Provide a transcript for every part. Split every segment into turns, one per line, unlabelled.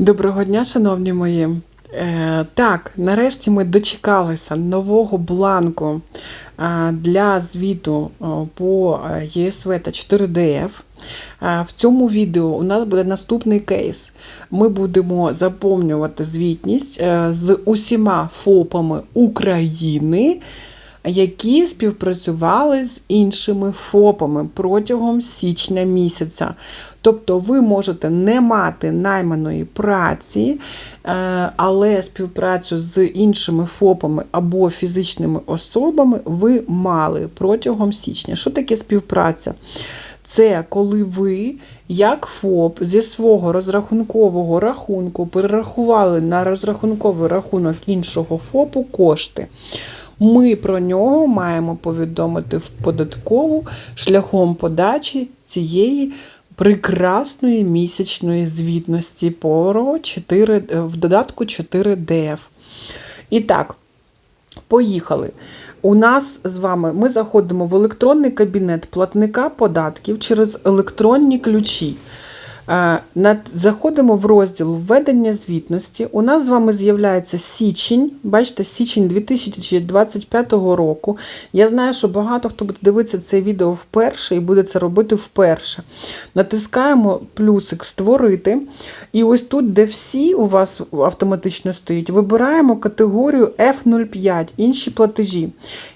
Доброго дня, шановні мої. Е, так, нарешті ми дочекалися нового бланку е, для звіту е, по е, ЄСВ та 4ДФ. Е, в цьому відео у нас буде наступний кейс. Ми будемо заповнювати звітність з усіма ФОПами України, які співпрацювали з іншими ФОПами протягом січня місяця. Тобто ви можете не мати найманої праці, е, але співпрацю з іншими ФОПами або фізичними особами ви мали протягом січня. Що таке співпраця? Це коли ви, як ФОП, зі свого розрахункового рахунку перерахували на розрахунковий рахунок іншого ФОПу кошти. Ми про нього маємо повідомити в податкову шляхом подачі цієї прекрасної місячної звітності про 4, в додатку 4DF. І так, поїхали. У нас з вами ми заходимо в електронний кабінет платника податків через електронні ключі. Заходимо в розділ введення звітності. У нас з вами з'являється січень. Бачите, січень 2025 року. Я знаю, що багато хто буде дивитися це відео вперше і буде це робити вперше. Натискаємо плюсик Створити. І ось тут, де всі у вас автоматично стоїть, вибираємо категорію F05, інші платежі.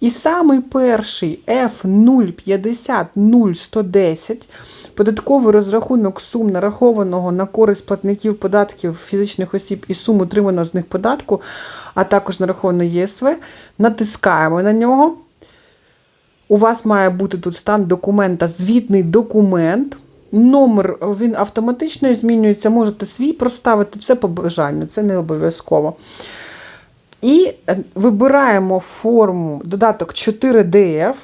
І самий перший F050110 податковий розрахунок сум нарахованого на користь платників податків фізичних осіб і сум утриманого з них податку, а також нараховано ЄСВ, натискаємо на нього. У вас має бути тут стан документа, звітний документ. Номер він автоматично змінюється, можете свій проставити, це по бажанню, це не обов'язково. І е, вибираємо форму додаток 4DF.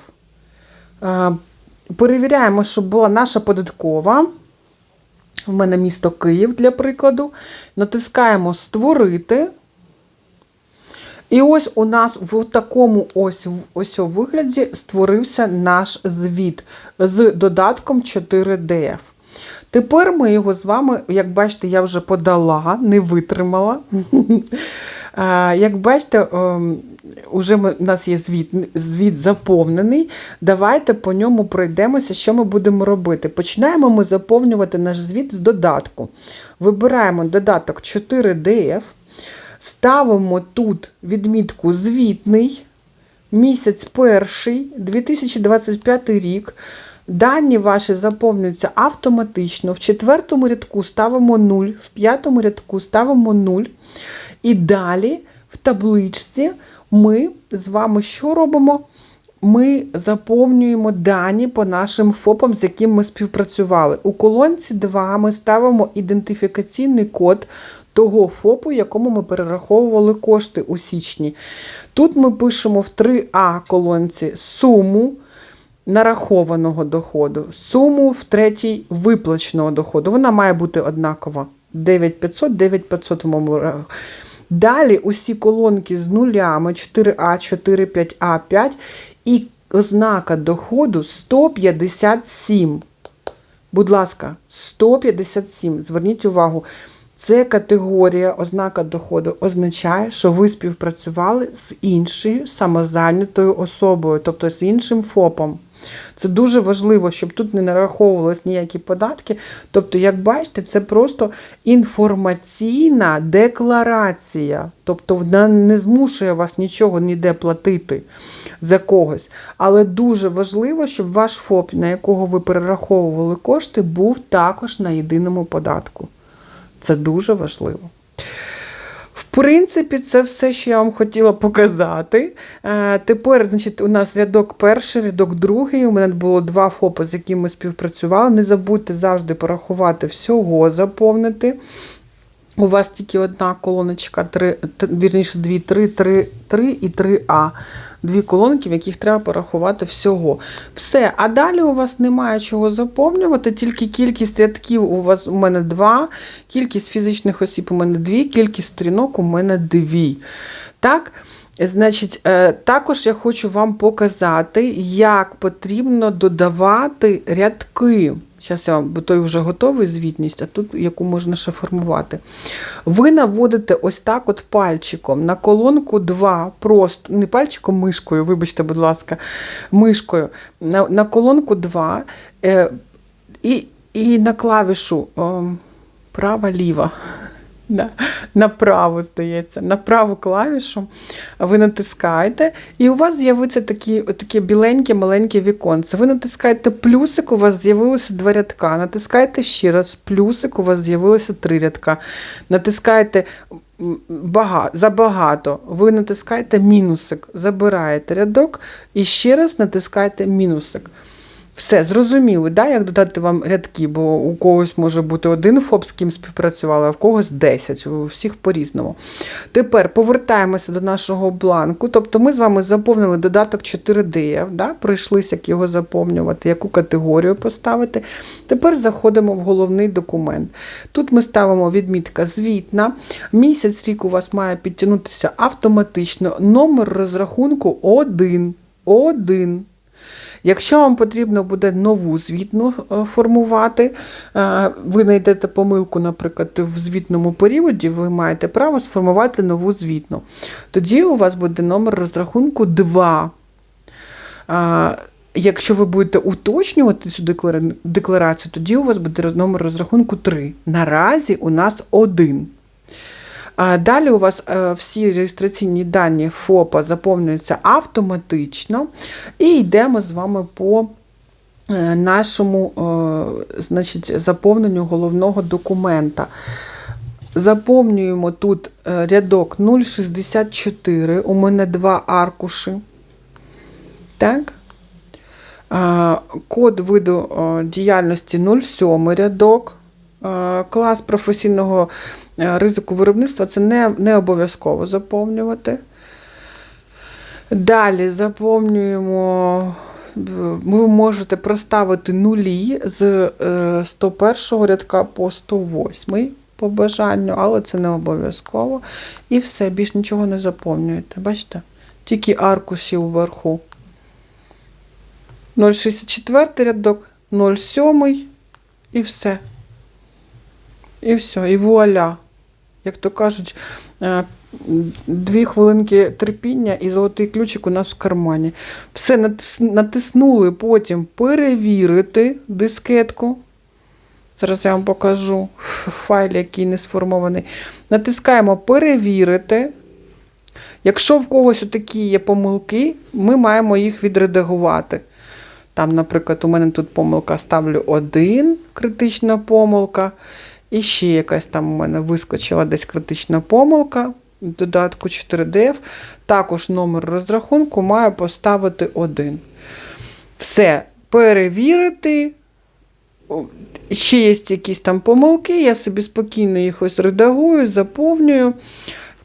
Перевіряємо, щоб була наша податкова. У мене місто Київ для прикладу. Натискаємо Створити. І ось у нас в такому ось, ось вигляді створився наш звіт з додатком 4DF. Тепер ми його з вами, як бачите, я вже подала, не витримала. Е, Як бачите, ем, уже ми- у нас є звіт, звіт заповнений. Давайте по ньому пройдемося, що ми будемо робити. Починаємо ми заповнювати наш звіт з додатку. Вибираємо додаток 4DF, ставимо тут відмітку звітний, місяць перший, 2025 рік. Дані ваші заповнюються автоматично. В четвертому рядку ставимо 0, в п'ятому рядку ставимо 0. І далі в табличці ми з вами що робимо? Ми заповнюємо дані по нашим ФОПам, з яким ми співпрацювали. У колонці 2 ми ставимо ідентифікаційний код того ФОПу, якому ми перераховували кошти у січні. Тут ми пишемо в 3А колонці суму нарахованого доходу, суму в третій виплаченого доходу. Вона має бути однакова. 9500, 9500 в моєму Далі усі колонки з нулями 4А, 4, 5А, 5 і ознака доходу 157. Будь ласка, 157. Зверніть увагу. Це категорія ознака доходу означає, що ви співпрацювали з іншою самозайнятою особою, тобто з іншим ФОПом. Це дуже важливо, щоб тут не нараховувалось ніякі податки. Тобто, як бачите, це просто інформаційна декларація. Тобто вона не змушує вас нічого ніде платити за когось. Але дуже важливо, щоб ваш ФОП, на якого ви перераховували кошти, був також на єдиному податку. Це дуже важливо. Принципі, це все, що я вам хотіла показати. Е, Тепер, значить, у нас рядок перший, рядок другий. У мене було два ФОПи, з якими ми співпрацювали. Не забудьте завжди порахувати всього, заповнити. У вас тільки одна колоночка, три, вірніше, дві, три, три, три і три А. Дві колонки, в яких треба порахувати всього. Все. А далі у вас немає чого заповнювати, тільки кількість рядків у вас у мене два, кількість фізичних осіб у мене дві, кількість сторінок у мене дві. Так? Значить, е, також я хочу вам показати, як потрібно додавати рядки. Зараз я бо той вже готовий звітність, а тут яку можна ще формувати. Ви наводите ось так от пальчиком на колонку 2, просто, не пальчиком, мишкою, вибачте, будь ласка, мишкою. На, на колонку 2 е, і, і на клавішу е, права-ліва. Да. Направо, здається, на праву клавішу ви натискаєте, і у вас з'явиться такі, таке біленьке маленьке віконце. Ви натискаєте плюсик, у вас з'явилося два рядка. Натискаєте ще раз, плюсик, у вас з'явилося три рядка. Натискаєте м, бага, забагато, ви натискаєте мінусик, забираєте рядок і ще раз натискаєте мінусик. Все, зрозуміли, да, як додати вам рядки, бо у когось може бути один ФОП, з ким співпрацювали, а в когось 10, у всіх по-різному. Тепер повертаємося до нашого бланку. Тобто ми з вами заповнили додаток 4D, да, пройшлися, як його заповнювати, яку категорію поставити. Тепер заходимо в головний документ. Тут ми ставимо відмітка звітна. Місяць рік у вас має підтягнутися автоматично. Номер розрахунку 1. 1. Якщо вам потрібно буде нову звітну е, формувати, е, ви знайдете помилку, наприклад, в звітному періоді, ви маєте право сформувати нову звітну. Тоді у вас буде номер розрахунку 2. Е, Якщо ви будете уточнювати цю декларацію, тоді у вас буде номер розрахунку 3. Наразі у нас 1. Далі у вас е, всі реєстраційні дані ФОПа заповнюються автоматично. І йдемо з вами по е, нашому е, значить, заповненню головного документа. Заповнюємо тут рядок 064, у мене два аркуші. Так. Код виду діяльності 07 рядок. Клас професійного ризику виробництва це не, не обов'язково заповнювати. Далі заповнюємо, е, ви можете проставити нулі з е, 101 рядка по 108 по бажанню, але це не обов'язково. І все, більш нічого не заповнюєте. Бачите? Тільки аркуші вверху. 064 рядок, 07 і все. І все, і вуаля. Як то кажуть, е, дві хвилинки терпіння і золотий ключик у нас в кармані. Все натиснули потім перевірити дискетку. Зараз я вам покажу файл, який не сформований. Натискаємо перевірити. Якщо в когось такі є помилки, ми маємо їх відредагувати. Там, наприклад, у мене тут помилка ставлю 1, критична помилка. І ще якась там у мене вискочила десь критична помилка додатку 4DF. Також номер розрахунку маю поставити 1. Все, перевірити. Ще є якісь там помилки, я собі спокійно їх ось редагую, заповнюю.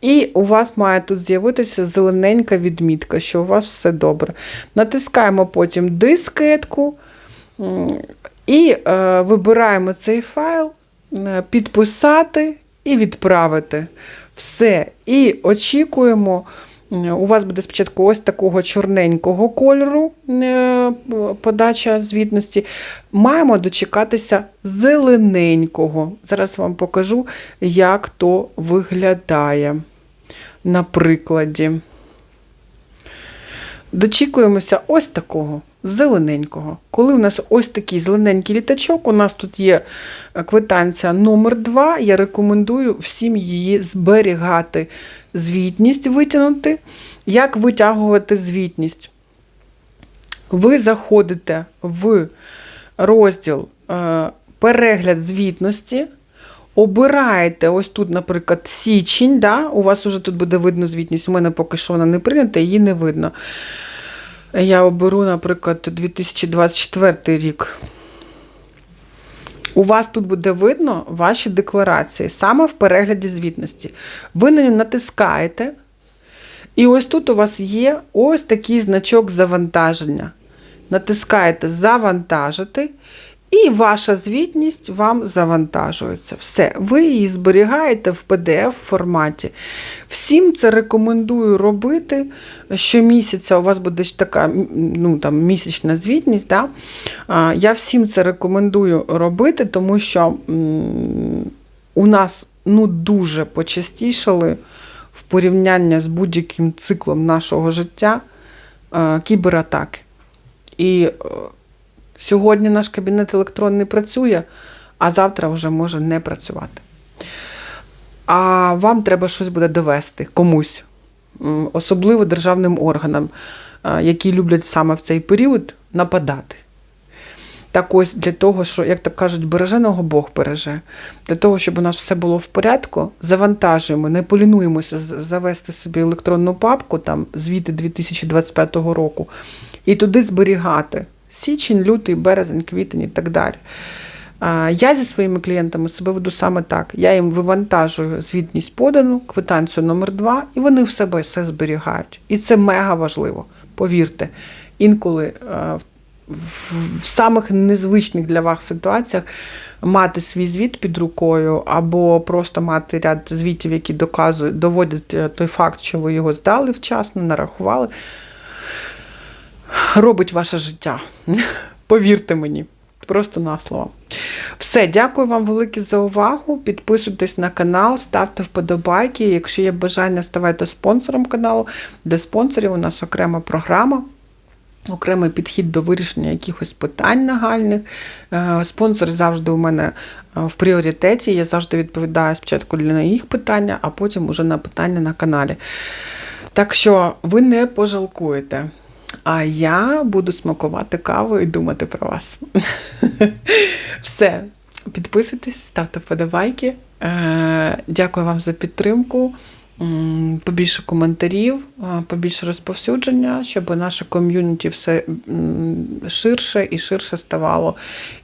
І у вас має тут з'явитися зелененька відмітка, що у вас все добре. Натискаємо потім дискетку і е, вибираємо цей файл, підписати і відправити. Все. І очікуємо. е, У вас буде спочатку ось такого чорненького кольору е, подача звітності. Маємо дочекатися зелененького. Зараз вам покажу, як то виглядає на прикладі. Дочікуємося ось такого зелененького. Коли у нас ось такий зелененький літачок, у нас тут є е, квитанція номер 2 я рекомендую всім її зберігати. Звітність витягнути. Як витягувати звітність? Ви заходите в розділ е, перегляд звітності. Обираєте ось тут, наприклад, січень, да? у вас вже тут буде видно звітність. У мене поки що вона не прийнята, її не видно. Я оберу, наприклад, 2024 рік. У вас тут буде видно ваші декларації саме в перегляді звітності. Ви на нього натискаєте, і ось тут у вас є ось такий значок завантаження. Натискаєте Завантажити, І ваша звітність вам завантажується. Все, ви її зберігаєте в PDF форматі. Всім це рекомендую робити. Щомісяця у вас буде така ну, там, місячна звітність. Да? Я всім це рекомендую робити, тому що у нас ну, дуже почастішали в порівнянні з будь-яким циклом нашого життя кібератаки. І е, сьогодні наш кабінет електронний працює, а завтра вже може не працювати. А вам треба щось буде довести комусь, особливо державним органам, е, які люблять саме в цей період нападати. Так ось для того, що, як то кажуть, береженого Бог береже. Для того, щоб у нас все було в порядку, завантажуємо, не полінуємося завести собі електронну папку, там звіти 2025 року, і туди зберігати січень, лютий, березень, квітень і так далі. Я зі своїми клієнтами себе веду саме так. Я їм вивантажую звітність подану, квитанцію номер 2 і вони в себе все зберігають. І це мега важливо, повірте. Інколи е, в, самих незвичних для вас ситуаціях мати свій звіт під рукою, або просто мати ряд звітів, які доказують, доводять е, той факт, що ви його здали вчасно, нарахували, робить ваше життя. Повірте мені. Просто на слово. Все, дякую вам велике за увагу. Підписуйтесь на канал, ставте вподобайки. Якщо є бажання, ставайте спонсором каналу. Для спонсорів у нас окрема програма. Окремий підхід до вирішення якихось питань нагальних. Е, Спонсори завжди у мене е, в пріоритеті. Я завжди відповідаю спочатку на їх питання, а потім уже на питання на каналі. Так що ви не пожалкуєте. А я буду смакувати каву і думати про вас. Все. Підписуйтесь, ставте вподобайки. Е, Дякую вам за підтримку. Побільше коментарів, е, побільше розповсюдження, щоб наше ком'юніті все ширше і ширше ставало,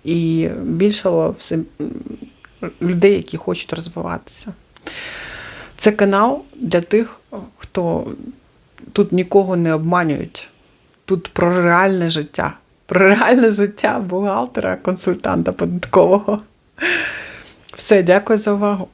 і більшало все людей, які хочуть розвиватися. Це канал для тих, хто тут нікого не обманюють. Тут про реальне життя. Про реальне життя бухгалтера, консультанта податкового. Все, дякую за увагу.